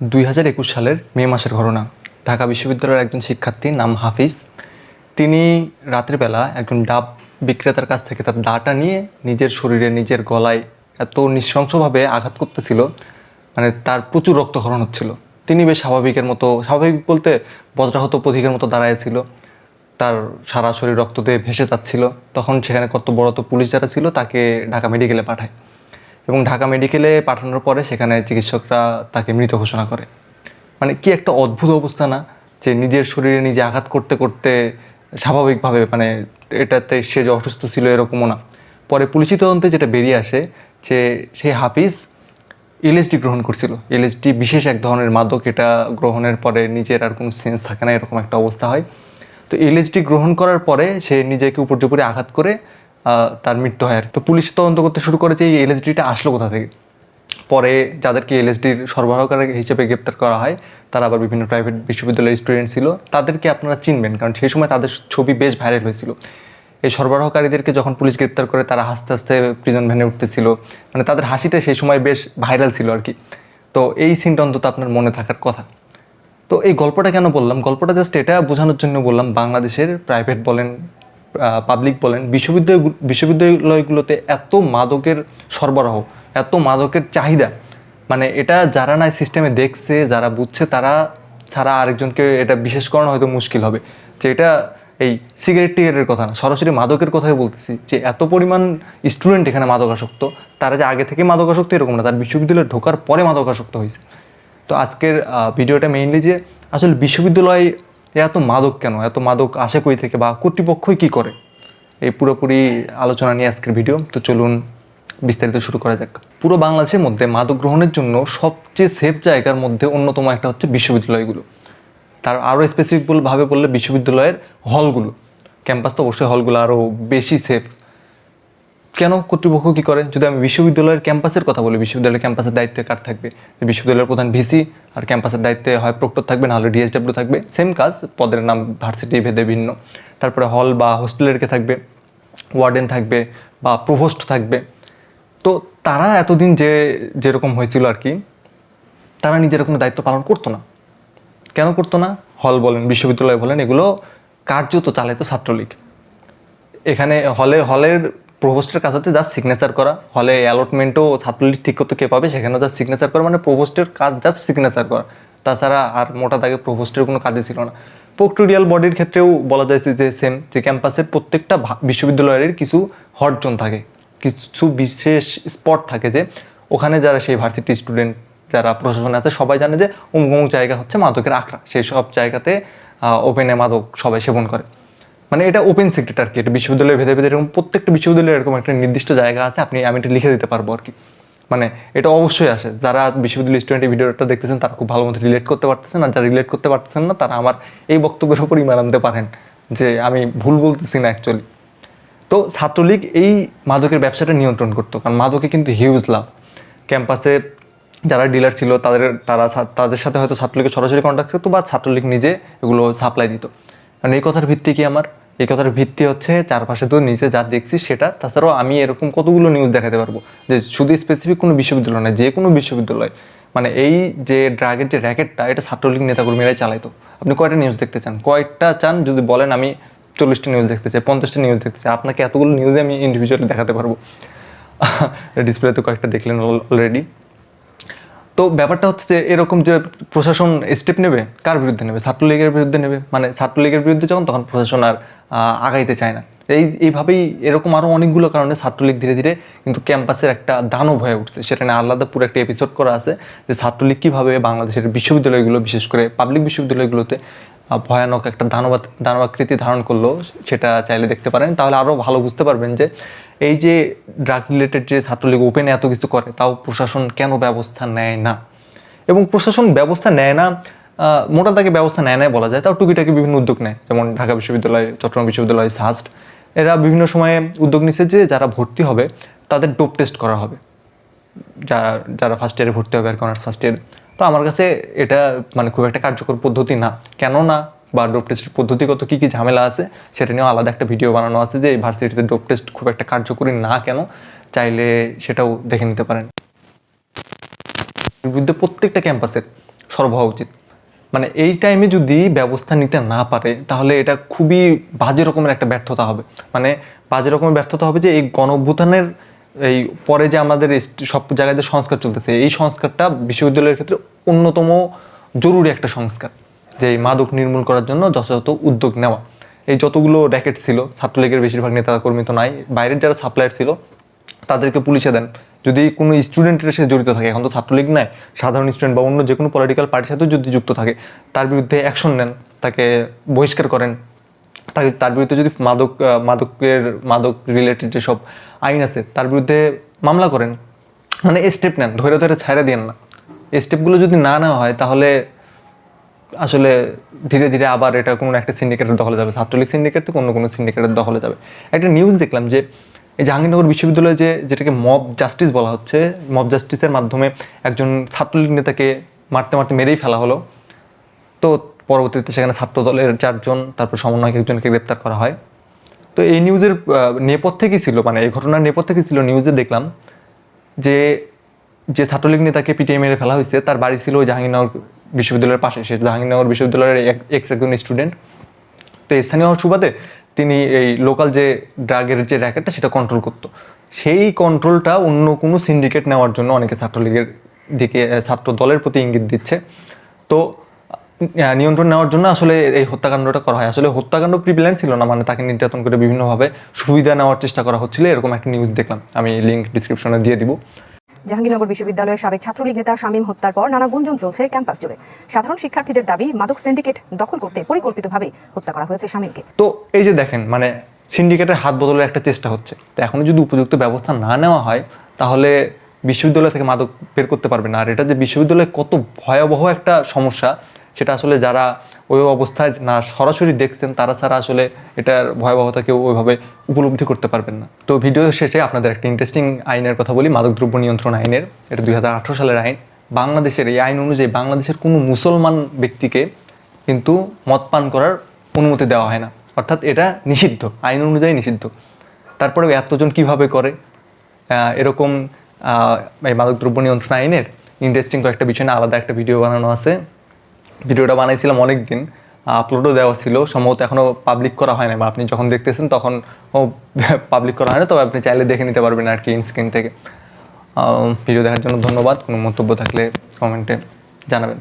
দুই হাজার একুশ সালের মে মাসের ঘটনা। ঢাকা বিশ্ববিদ্যালয়ের একজন শিক্ষার্থী নাম হাফিজ, তিনি রাতের বেলা একজন ডাব বিক্রেতার কাছ থেকে তার দাটা নিয়ে নিজের শরীরে, নিজের গলায় এত নৃশংসভাবে আঘাত করতেছিল মানে তার প্রচুর রক্তক্ষরণ হচ্ছিল। তিনি বেশ স্বাভাবিকের মতো, স্বাভাবিক বলতে বজ্রাহত পথিকের মতো দাঁড়াইছিল তার সারা শরীর রক্ত দিয়ে ভেসে যাচ্ছিল। তখন সেখানে কত বড় তো পুলিশ যারা ছিল তাকে ঢাকা মেডিকেলে পাঠায়। এবং ঢাকা মেডিকেলে পাঠানোর পরে সেখানে চিকিৎসকরা তাকে মৃত ঘোষণা করে। মানে কি একটা অদ্ভুত অবস্থা না যে নিজের শরীরে নিজে আঘাত করতে করতে স্বাভাবিকভাবে মানে এটাতে সে যে অসুস্থ ছিল এরকমও না। পরে পুলিশি তদন্তে যেটা বেরিয়ে আসে যে সেই হাফিজ এলএসডি গ্রহণ করছিল। এলএসডি বিশেষ এক ধরনের মাদক, এটা গ্রহণের পরে নিজের আর কোনো সেন্স থাকে না, এরকম একটা অবস্থা হয়। তো এলএসডি গ্রহণ করার পরে সে নিজেকে উপর্যুপরি আঘাত করে তার মৃত্যু হয় আর তো পুলিশ তদন্ত করতে শুরু করেছে, এই এলএসডিটা আসলো কোথা থেকে? পরে যাদেরকে এলএসডির সরবরাহকারী হিসেবে গ্রেপ্তার করা হয়, তারা আবার বিভিন্ন প্রাইভেট বিশ্ববিদ্যালয়ের স্টুডেন্ট ছিল। তাদেরকে আপনারা চিনবেন, কারণ সেই সময় তাদের ছবি বেশ ভাইরাল হয়েছিল। এই সরবরাহকারীদেরকে যখন পুলিশ গ্রেপ্তার করে, তারা হাসতে হাসতে প্রিজন ভ্যানে উঠতেছিল। মানে তাদের হাসিটা সেই সময় বেশ ভাইরাল ছিল আর কি। তো এই সিনটা অন্তত আপনার মনে থাকার কথা। তো এই গল্পটা কেন বললাম? গল্পটা জাস্ট এটা বোঝানোর জন্য বললাম, বাংলাদেশের প্রাইভেট বলেন পাবলিক বলেন, বিশ্ববিদ্যালয় বিশ্ববিদ্যালয়গুলোতে এত মাদকের সরবরাহ, এত মাদকের চাহিদা। মানে এটা যারা না সিস্টেমে দেখছে, যারা বুঝছে, তারা ছাড়া আরেকজনকে এটা বিশেষ করানো হয়তো মুশকিল হবে। যে এটা এই সিগারেট টিগারেটের কথা না, সরাসরি মাদকের কথাই বলতেছি। যে এত পরিমাণ স্টুডেন্ট এখানে মাদকাসক্ত, তারা যে আগে থেকে মাদকাসক্ত এরকম না, তার বিশ্ববিদ্যালয়ে ঢোকার পরে মাদকাসক্ত হয়েছে। তো আজকের ভিডিওটা মেইনলি যে আসলে বিশ্ববিদ্যালয় এত মাদক কেন? এত মাদক আসে কই থেকে? বা কর্তৃপক্ষই কি করে? এই পুরোপুরি আলোচনা নিয়ে আজকের ভিডিও। তো চলুন বিস্তারিত শুরু করা যাক। পুরো বাংলাদেশের মধ্যে মাদক গ্রহণের জন্য সবচেয়ে সেফ জায়গার মধ্যে অন্যতম একটা হচ্ছে বিশ্ববিদ্যালয়গুলো। তার আরও স্পেসিফিকভাবে বললে বিশ্ববিদ্যালয়ের হলগুলো ক্যাম্পাস তো অবশ্যই হলগুলো আরও বেশি সেফ কেন কর্তৃপক্ষ কি করে? যদি আমি বিশ্ববিদ্যালয়ের ক্যাম্পাসের কথা বলি, বিশ্ববিদ্যালয়ের ক্যাম্পাসের দায়িত্বে কার থাকবে? বিশ্ববিদ্যালয়ের প্রধান ভিসি আর ক্যাম্পাসের দায়িত্বে হয় প্রক্টর থাকবে নাহলে ডিএসডাব্লিউ থাকবে। সেম কাজ, পদের নাম ভার্সিটি ভেদে ভিন্ন। তারপরে হল বা হোস্টেলের কে থাকবে, ওয়ার্ডেন থাকবে বা প্রভোস্ট থাকবে। তো তারা এতদিন যে, যেরকম হয়েছিল আর কি, তারা নিজের কোনো দায়িত্ব পালন করতো না। কেন করতো না? হল বলেন, বিশ্ববিদ্যালয় বলেন, এগুলো কার্যত চালাইতো ছাত্রলীগ। এখানে হলে, হলের প্রভোস্টের কাজ হচ্ছে জাস্ট সিগনেচার করা। হলে অ্যালটমেন্টও ছাত্রলীগ ঠিক করতে কে পাবে? সেখানেও জাস্ট সিগনেচার করা মানে প্রভোস্টের কাজ জাস্ট সিগনেচার করা। তাছাড়া আর মোটা দাগে প্রভোস্টের কোনো কাজই ছিল না। প্রক্টোরিয়াল বডির ক্ষেত্রেও বলা যায় যে সেম যে ক্যাম্পাসের প্রত্যেকটা বিশ্ববিদ্যালয়ের কিছু হট জোন থাকে। কিছু বিশেষ স্পট থাকে যে ওখানে যারা সেই ভার্সিটি স্টুডেন্ট যারা প্রশাসনে আছে, সবাই জানে যে অমুক জায়গা হচ্ছে মাদকের আখড়া। সেই সব জায়গাতে ওপেনে মাদক সবাই সেবন করে। মানে এটা ওপেন সিক্রেট আর কি এটা বিশ্ববিদ্যালয়ের ভেতরে ভেতরে এরকম প্রত্যেকটা বিশ্ববিদ্যালয়ে এরকম একটা নির্দিষ্ট জায়গা আছে, আপনি, আমি এটা লিখে দিতে পারব আর কি। মানে এটা অবশ্যই আসে। যারা বিশ্ববিদ্যালয় স্টুডেন্ট এই ভিডিওটা দেখতেছেন, তারা খুব ভালো মতো রিলেট করতে পারতেছেন, আর যারা রিলেট করতে পারতেছেন না, তারা আমার এই বক্তব্যের উপরই মানাতে পারেন, যে আমি ভুল বলতেছি না অ্যাকচুয়ালি তো ছাত্রলীগ এই মাদকের ব্যবসাটা নিয়ন্ত্রণ করতো, কারণ মাদকে কিন্তু হিউজ লাভ। ক্যাম্পাসে যারা ডিলার ছিল, তাদের, তারা তাদের সাথে হয়তো ছাত্রলীগের সরাসরি কন্ট্যাক্ট করতো বা ছাত্রলীগ নিজে এগুলো সাপ্লাই দিত। কারণ এই কথার ভিত্তি কি আমার? এই কথার ভিত্তি হচ্ছে চারপাশে তো নিজে যা দেখছি সেটা। তাছাড়াও আমি এরকম কতগুলো নিউজ দেখাতে পারব? যে শুধু স্পেসিফিক কোনো বিশ্ববিদ্যালয় নয় যে কোনো বিশ্ববিদ্যালয়। মানে এই যে ড্রাগের যে র্যাকেটটা এটা ছাত্রলীগ নেতাকর্মীরাই চালাইতো। আপনি কয়টা নিউজ দেখতে চান? কয়টা চান? যদি বলেন, আমি চল্লিশটা নিউজ দেখতে চাই, পঞ্চাশটা নিউজ দেখতে চাই। আপনাকে এতগুলো নিউজে আমি ইন্ডিভিজুয়ালি দেখাতে পারব। ডিসপ্লেতে কয়েকটা দেখলেন অলরেডি তো ব্যাপারটা হচ্ছে যে এরকম যে প্রশাসন স্টেপ নেবে, কার বিরুদ্ধে নেবে? ছাত্রলীগের বিরুদ্ধে নেবে? মানে ছাত্রলীগের বিরুদ্ধে যখন, তখন প্রশাসন আর আগাইতে চায় না। এই, এইভাবেই এরকম আরও অনেকগুলো কারণে ছাত্রলীগ ধীরে ধীরে কিন্তু ক্যাম্পাসের একটা দানব হয়ে উঠছে। সেটা নিয়ে আলাদা পুরো একটা এপিসোড করা আছে যে ছাত্রলীগ কীভাবে বাংলাদেশের বিশ্ববিদ্যালয়গুলো, বিশেষ করে পাবলিক বিশ্ববিদ্যালয়গুলোতে ভয়ানক একটা দানব, দানবাকৃতি ধারণ করল, সেটা চাইলে দেখতে পারেন। তাহলে আরও ভালো বুঝতে পারবেন যে এই যে ড্রাগ রিলেটেড যে ছাত্রলীগ ওপেনে এত কিছু করে, তাও প্রশাসন কেন ব্যবস্থা নেয় না? এবং প্রশাসন ব্যবস্থা নেয় না মোটা দাগে ব্যবস্থা নেয় না বলা যায়, তাও টুকিটাকি বিভিন্ন উদ্যোগ নেয়। যেমন ঢাকা বিশ্ববিদ্যালয়, চট্টগ্রাম বিশ্ববিদ্যালয় সাস্ট এরা বিভিন্ন সময়ে উদ্যোগ নিচ্ছে যে যারা ভর্তি হবে, তাদের ডোপ টেস্ট করা হবে। যারা যারা ফার্স্ট ইয়ারে ভর্তি হবে আর কি অনার্স ফার্স্ট ইয়ার তো আমার কাছে এটা মানে খুব একটা কার্যকর পদ্ধতি না। কেন না বা ডোপ টেস্টের পদ্ধতিগত কী কী ঝামেলা আছে, সেটা নিয়েও আলাদা একটা ভিডিও বানানো আছে যে এই ভার্সিটিতে ডোপ টেস্ট খুব একটা কার্যকরী না কেন, চাইলে সেটাও দেখে নিতে পারেন। বিরুদ্ধে প্রত্যেকটা ক্যাম্পাসের সরব হওয়া উচিত। মানে এই টাইমে যদি ব্যবস্থা নিতে না পারে, তাহলে এটা খুবই বাজে রকমের একটা ব্যর্থতা হবে। মানে বাজে রকমের ব্যর্থতা হবে যে এই গণ অভ্যুত্থানের এই পরে যে আমাদের সব জায়গায় যে সংস্কার চলতেছে, এই সংস্কারটা বিশ্ববিদ্যালয়ের ক্ষেত্রে অন্যতম জরুরি একটা সংস্কার, যে এই মাদক নির্মূল করার জন্য যথাযথ উদ্যোগ নেওয়া। এই যতগুলো র্যাকেট ছিল, ছাত্রলীগের বেশিরভাগ নেতা কর্মী তো নাই, বাইরের যারা সাপ্লায়ার ছিল তাদেরকে পুলিশে দেন। যদি কোনো স্টুডেন্টের সাথে জড়িত থাকে, এখন তো ছাত্রলীগ নাই, সাধারণ স্টুডেন্ট বা অন্য যে কোনো পলিটিক্যাল পার্টির সাথেও যদি যুক্ত থাকে, তার বিরুদ্ধে অ্যাকশন নেন, তাকে বহিষ্কার করেন। তাকে তার বিরুদ্ধে যদি মাদক মাদকের, মাদক রিলেটেড যেসব আইন আছে, তার বিরুদ্ধে মামলা করেন। মানে স্টেপ নেন ধরে ধরে ছাইড়া দিয়েন না। স্টেপগুলো যদি না নেওয়া হয়, তাহলে আসলে ধীরে ধীরে আবার এটা কোনো একটা সিন্ডিকেটের দখলে যাবে। ছাত্রলীগ সিন্ডিকেট থেকে অন্য কোনো সিন্ডিকেটের দখলে যাবে। একটা নিউজ দেখলাম যে এই জাহাঙ্গীরনগর বিশ্ববিদ্যালয়ে যে যেটাকে মব জাস্টিস বলা হচ্ছে মব জাস্টিসের মাধ্যমে একজন ছাত্রলীগ নেতাকে মারতে মারতে মেরেই ফেলা হলো। তো পরবর্তীতে সেখানে ছাত্র দলের চারজন, তারপর সমন্বয়ক একজনকে গ্রেপ্তার করা হয়। তো এই নিউজের নেপথ্যে কি ছিল? মানে এই ঘটনার নেপথ্যে কি ছিল? নিউজে দেখলাম যে যে ছাত্রলীগ নেতাকে পিটিয়ে মেরে ফেলা হয়েছে, তার বাড়ি ছিল জাহাঙ্গীরনগর বিশ্ববিদ্যালয়ের পাশে। সে জাহাঙ্গীরনগর বিশ্ববিদ্যালয়ের এক্স একজন স্টুডেন্ট তো স্থানীয় সুবাদে তিনি এই লোকাল যে ড্রাগের যে র্যাকেটটা সেটা কন্ট্রোল করতো। সেই কন্ট্রোলটা অন্য কোনো সিন্ডিকেট নেওয়ার জন্য অনেকে ছাত্রলীগের দিকে ছাত্র দলের প্রতি ইঙ্গিত দিচ্ছে। তো নিয়ন্ত্রণ নেওয়ার জন্য আসলে এই হত্যাকাণ্ডটা করা হয়। আসলে হত্যাকাণ্ড প্রিপ্ল্যান ছিল না মানে তাকে নির্যাতন করে বিভিন্নভাবে সুবিধা নেওয়ার চেষ্টা করা হচ্ছিল। এরকম একটা নিউজ দেখলাম। আমি লিঙ্ক ডিসক্রিপশনে দিয়ে দিব। জাহাঙ্গীরনগর বিশ্ববিদ্যালয়ের সাবেক ছাত্রলীগ নেতা শামীম হত্যার পর নানা গুঞ্জন চলছে ক্যাম্পাস জুড়ে। সাধারণ শিক্ষার্থীদের দাবি, মাদক সিন্ডিকেট দখল করতে পরিকল্পিতভাবে হত্যা করা হয়েছে শামীমকে। তো এই যে দেখেন মানে সিন্ডিকেটের হাত বদলের একটা চেষ্টা হচ্ছে। তো এখনও যদি উপযুক্ত ব্যবস্থা না নেওয়া হয়, তাহলে বিশ্ববিদ্যালয় থেকে মাদক বের করতে পারবে না। আর এটা যে বিশ্ববিদ্যালয়ে কত ভয়াবহ একটা সমস্যা সেটা আসলে যারা ওই অবস্থায় না সরাসরি দেখছেন, তারা ছাড়া আসলে এটার ভয়াবহতা কেউ ওইভাবে উপলব্ধি করতে পারবেন না। তো ভিডিও শেষে আপনাদের একটা ইন্টারেস্টিং আইনের কথা বলি, মাদকদ্রব্য নিয়ন্ত্রণ আইনের। এটা দুই হাজার আঠারো সালের আইন। বাংলাদেশের এই আইন অনুযায়ী বাংলাদেশের কোনো মুসলমান ব্যক্তিকে কিন্তু মদ পান করার অনুমতি দেওয়া হয় না। অর্থাৎ এটা নিষিদ্ধ, আইন অনুযায়ী নিষিদ্ধ। তারপরে এতজন কীভাবে করে? এরকম এই মাদকদ্রব্য নিয়ন্ত্রণ আইনের ইন্টারেস্টিং কয়েকটা বিষয় নিয়ে আলাদা একটা ভিডিও বানানো আছে। ভিডিওটা বানাইছিলাম অনেক দিন আপলোডও দেওয়া ছিল, সম্ভবত এখনও পাবলিক করা হয় না বা আপনি যখন দেখতেছেন তখন পাবলিক করা হয় না, তবে আপনি চাইলে দেখে নিতে পারবেন আর কি স্ক্রিন থেকে। ভিডিও দেখার জন্য ধন্যবাদ, কোনো মন্তব্য থাকলে কমেন্টে জানাবেন।